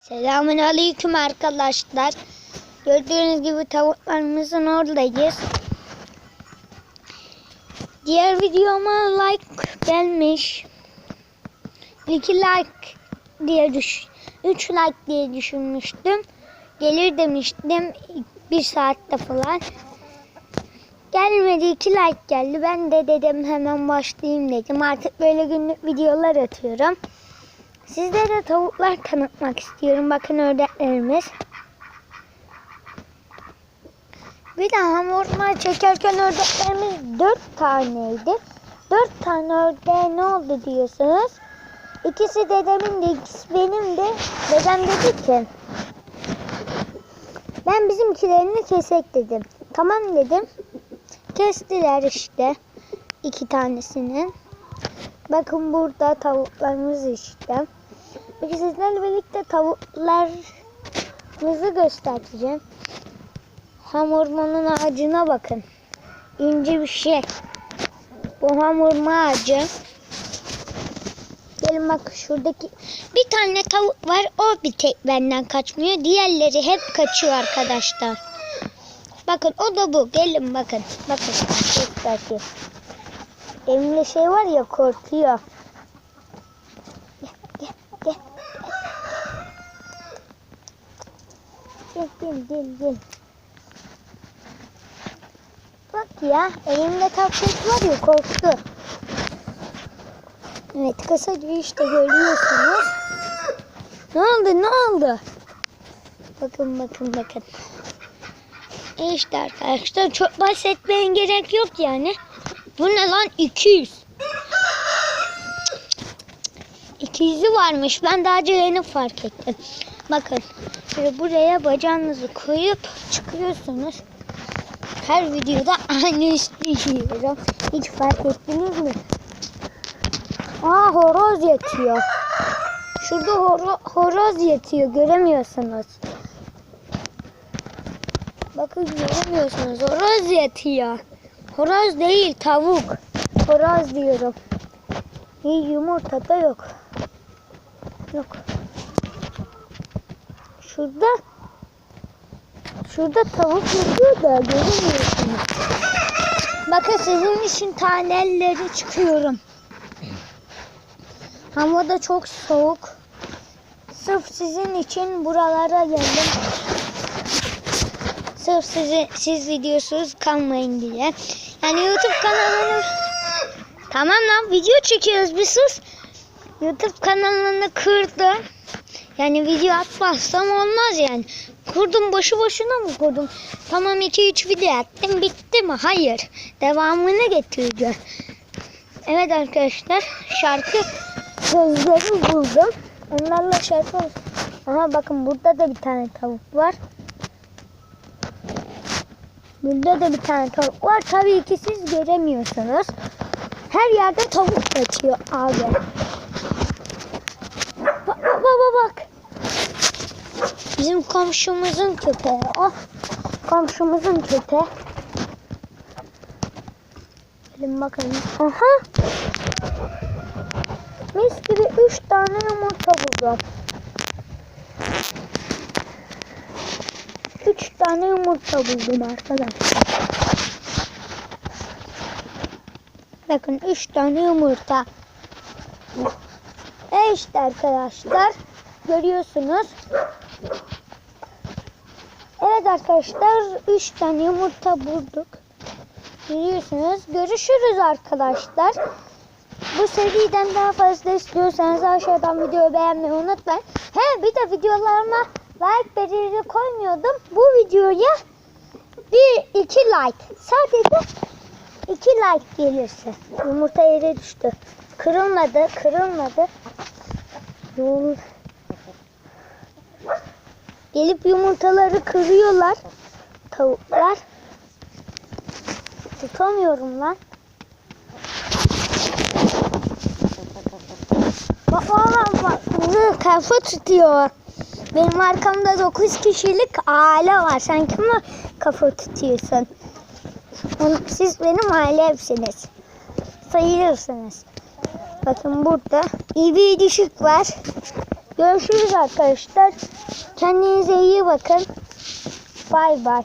Selamun aleyküm arkadaşlar. Gördüğünüz gibi tavuklarımızın oradayız. Diğer videoma like gelmiş. 2 like diye düş 3 like diye düşünmüştüm. Gelir demiştim bir saatte falan. Gelmedi 2 like geldi. Ben de dedim hemen başlayayım dedim. Artık böyle günlük videolar atıyorum. Sizlere tavuklar tanıtmak istiyorum. Bakın ördeklerimiz. Bir de hamurlar çekerken ördeklerimiz dört taneydi. Dört tane ördeğe ne oldu diyorsunuz? İkisi dedemin de ikisi benim de. Dedem dedi ki ben bizimkilerini kesek dedim. Tamam dedim. Kestiler işte iki tanesini. Bakın burada tavuklarımız işte. Peki sizlerle birlikte tavuklarımızı göstereceğim. Hamurmanın ağacına bakın. İnce bir şey. Bu hamurma ağacı. Gelin bak şuradaki bir tane tavuk var. O bir tek benden kaçmıyor. Diğerleri hep kaçıyor arkadaşlar. Bakın o da bu. Gelin bakın. Bakın. Elimde şey var ya korkuyor. Gel gel gel. Gel gel gel gel. Bak ya elimde tablet var ya korktu. Evet kısaca işte görüyorsunuz. Ne oldu ne oldu? Bakın bakın bakın. E işte arkadaşlar çok bahsetmeye gerek yok yani. Bu ne lan 200? 200'ü varmış. Ben daha önce yeni fark ettim. Bakın. Şöyle buraya bacağınızı koyup çıkıyorsunuz. Her videoda aynı ismi yiyorum. Hiç fark ettiniz mi? Aa horoz yatıyor. Şurada horo horoz yatıyor. Göremiyorsunuz. Bakın göremiyorsunuz. Horoz yatıyor. Horoz değil tavuk. Horoz diyorum. İyi yumurta da yok. Yok. Şurada Şurada tavuk yatıyor da göremiyorsunuz. Bakın sizin için taneleri çıkıyorum. Hava da çok soğuk. Sırf sizin için buralara geldim. Sırf sizi, siz videosuz kalmayın diye. Yani YouTube kanalını... Tamam lan video çekiyoruz bir sus. YouTube kanalını kırdım. Yani video atmazsam olmaz yani. Kurdum boşu boşuna mı kurdum? Tamam 2-3 video attım bitti mi? Hayır. Devamını getireceğim. Evet arkadaşlar şarkı sözleri buldum. Onlarla şarkı Aha bakın burada da bir tane tavuk var. Burada da bir tane tavuk var. Tabii ki siz göremiyorsunuz. Her yerde tavuk kaçıyor abi. Bak bak bak bak. Bizim komşumuzun köpeği. Oh. Komşumuzun köpeği. Gelin bakalım. Aha. Mis gibi 3 tane yumurta buldum. 3 tane yumurta buldum arkadaşlar. Bakın 3 tane yumurta. E işte arkadaşlar. Görüyorsunuz. Evet arkadaşlar 3 tane yumurta bulduk. Görüyorsunuz. Görüşürüz arkadaşlar. Bu seriden daha fazla istiyorsanız aşağıdan videoyu beğenmeyi unutmayın. He bir de videolarıma like belirli koymuyordum. Bu videoya bir iki like. Sadece iki like gelirse. Yumurta yere düştü. Kırılmadı, kırılmadı. Yum- Gelip yumurtaları kırıyorlar. Tavuklar. Tutamıyorum lan. Bak valla bak. Kafa tutuyor. Benim arkamda 9 kişilik aile var. Sen kime kafa tutuyorsun? Siz benim ailemsiniz. Sayılırsınız. Bakın burada iyi bir düşük var. Görüşürüz arkadaşlar. Kendinize iyi bakın. Bay bay.